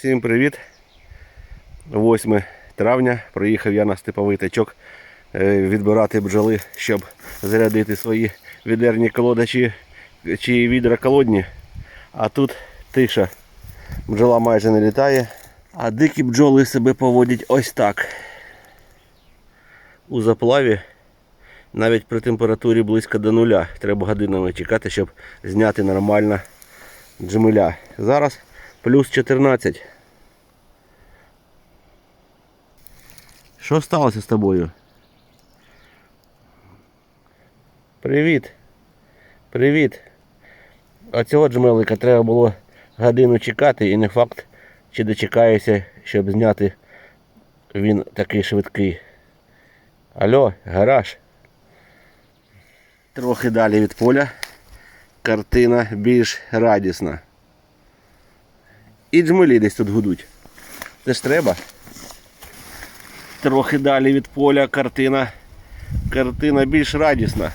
Всім привіт! 8 травня приїхав я на степовий тачок е, відбирати бджоли, щоб зарядити свої відерні колодачі чи відра колодні. А тут тиша. Бджола майже не літає, а дикі бджоли себе поводять ось так. У заплаві навіть при температурі близько до нуля. Треба годинами чекати, щоб зняти нормально джмеля. Зараз плюс 14. Що сталося з тобою? Привіт. Привіт. А цього джмелика треба було годину чекати і не факт, чи дочекаюся, щоб зняти. Він такий швидкий. Алло, гараж. Трохи далі від поля. Картина більш радісна. І джмелі десь тут гудуть. Це ж треба. Трохи далі від поля картина. Картина більш радісна.